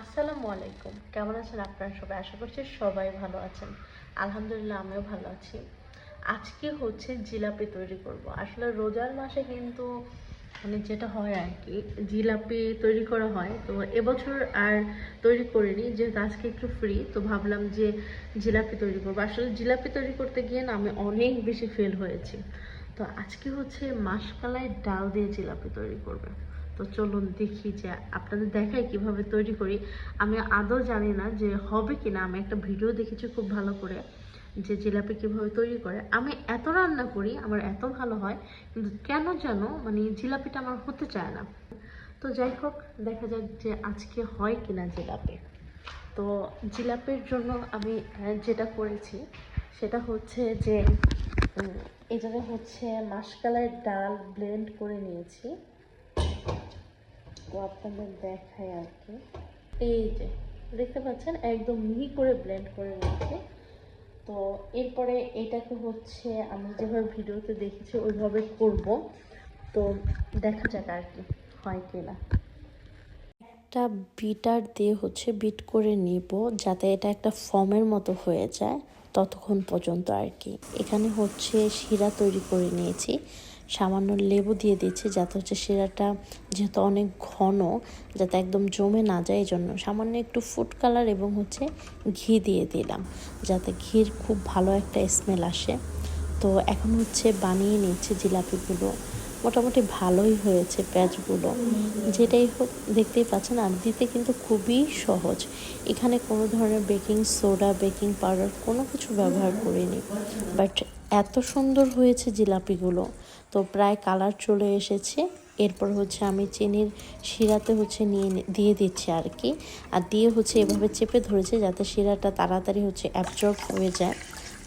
আসসালামু আলাইকুম। কেমন আছেন আপনারা সবাই? আশা করছি সবাই ভালো আছেন। আলহামদুলিল্লাহ, আমিও ভালো আছি। আজকে হচ্ছে জিলাপি তৈরি করব। আসলে রোজার মাসে কিন্তু মানে যেটা হয় আর কি, জিলাপি তৈরি করা হয়। তো এবছর আর তৈরি করিনি, যেহেতু আজকে একটু ফ্রি তো ভাবলাম যে জিলাপি তৈরি করব। আসলে জিলাপি তৈরি করতে গিয়ে না আমি অনেক বেশি ফেল হয়েছি। তো আজকে হচ্ছে মাসকালাই ডাল দিয়ে জিলাপি তৈরি করবে। তো চলুন দেখি যে আপনাদের দেখায় কীভাবে তৈরি করি। আমি আদৌ জানি না যে হবে কিনা। আমি একটা ভিডিও দেখেছি খুব ভালো করে যে জিলাপি কীভাবে তৈরি করে। আমি এত রান্না করি, আমার এত ভালো হয়, কিন্তু কেন যেন মানে জিলাপিটা আমার হতে চায় না। তো যাই হোক, দেখা যাক যে আজকে হয় কিনা জিলাপি। তো জিলাপির জন্য আমি যেটা করেছি, সেটা হচ্ছে যে জায়গায় হচ্ছে মাসকালাই ডাল ব্লেন্ড করে নিয়েছি। আপনাদের দেখাই আর কি। এই যে, দেখতে পাচ্ছেন, একদম মিহি করে ব্লেন্ড করে নিয়েছি তো এরপরে এটাকে হচ্ছে, আমি যেভাবে ভিডিওতে দেখেছি, ওইভাবে করব। তো দেখা যাক আর কি হয় কিনা। একটা বিটার দিয়ে হচ্ছে বিট করে নিব, যাতে এটা একটা ফর্মের মতো হয়ে যায়, ততক্ষণ পর্যন্ত আর কি। এখানে হচ্ছে শিরা তৈরি করে নিয়েছি। সামান্য লেবু দিয়ে দিচ্ছি যাতে হচ্ছে শিরাটা যেহেতু অনেক ঘন, যাতে একদম জমে না যায় এই জন্য সামান্য একটু ফুড কালার এবং হচ্ছে ঘি দিয়ে দিলাম, যাতে ঘির খুব ভালো একটা স্মেল আসে। তো এখন হচ্ছে বানিয়ে নিচ্ছে জিলাপিগুলো। মোটামুটি ভালোই হয়েছে প্যাঁচগুলো যেটাই হোক, দেখতেই পাচ্ছেন, আর দিতে কিন্তু খুবই সহজ। এখানে কোনো ধরনের বেকিং সোডা বেকিং পাউডার কোনো কিছু ব্যবহার করিনি। বাট এত সুন্দর হয়েছে জিলাপিগুলো। তো প্রায় কালার চলে এসেছে। এরপর হচ্ছে আমি চিনির শিরাতে হচ্ছে নিয়ে দিয়ে দিচ্ছি আর কি। আর দিয়ে হচ্ছে এভাবে চেপে ধরেছে যাতে শিরাটা তাড়াতাড়ি হচ্ছে অ্যাবজর্ব হয়ে যায়।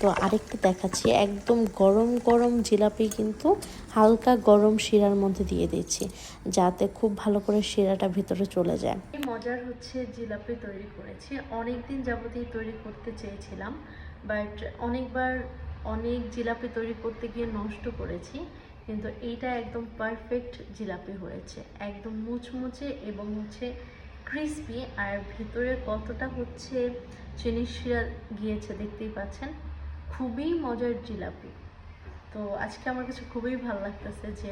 তো আরেকটা দেখাচ্ছি। একদম গরম গরম জিলাপি কিন্তু হালকা গরম শিরার মধ্যে দিয়ে দিচ্ছি, যাতে খুব ভালো করে শিরাটা ভিতরে চলে যায়। মজার হচ্ছে জিলাপি তৈরি করেছি। অনেক দিন যাবতীয় তৈরি করতে চেয়েছিলাম, বাট অনেকবার অনেক জিলাপি তৈরি করতে গিয়ে নষ্ট করেছি, কিন্তু এইটা একদম পারফেক্ট জিলাপি হয়েছে। একদম মুচমুচে এবং হচ্ছে ক্রিসপি আর ভিতরে কতটা হচ্ছে চিনি গিয়েছে দেখতেই পাচ্ছেন, খুবই মজার জিলাপি। তো আজকে আমার কাছে খুবই ভালো লাগতেছে যে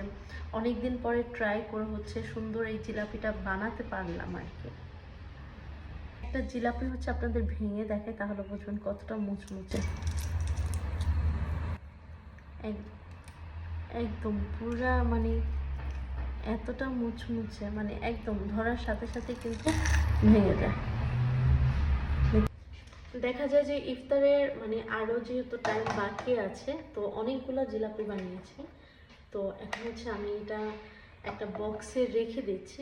অনেক দিন পরে ট্রাই করে হচ্ছে সুন্দর এই জিলাপিটা বানাতে পারলাম আর কি। একটা জিলাপি হচ্ছে আপনাদের ভেঙে দেখে তাহলে বুঝবেন কতটা মুচমুচে। একদম পুরা মানে এতটা মুচমুচে মানে একদম ধরার সাথে সাথে কিন্তু ভেঙে যায়। দেখা যায় যে ইফতারের মানে আরও যেহেতু টাইম বাকি আছে, তো অনেকগুলো জিলাপি বানিয়েছে। তো এখন হচ্ছে আমি এটা একটা বক্সে রেখে দিচ্ছি।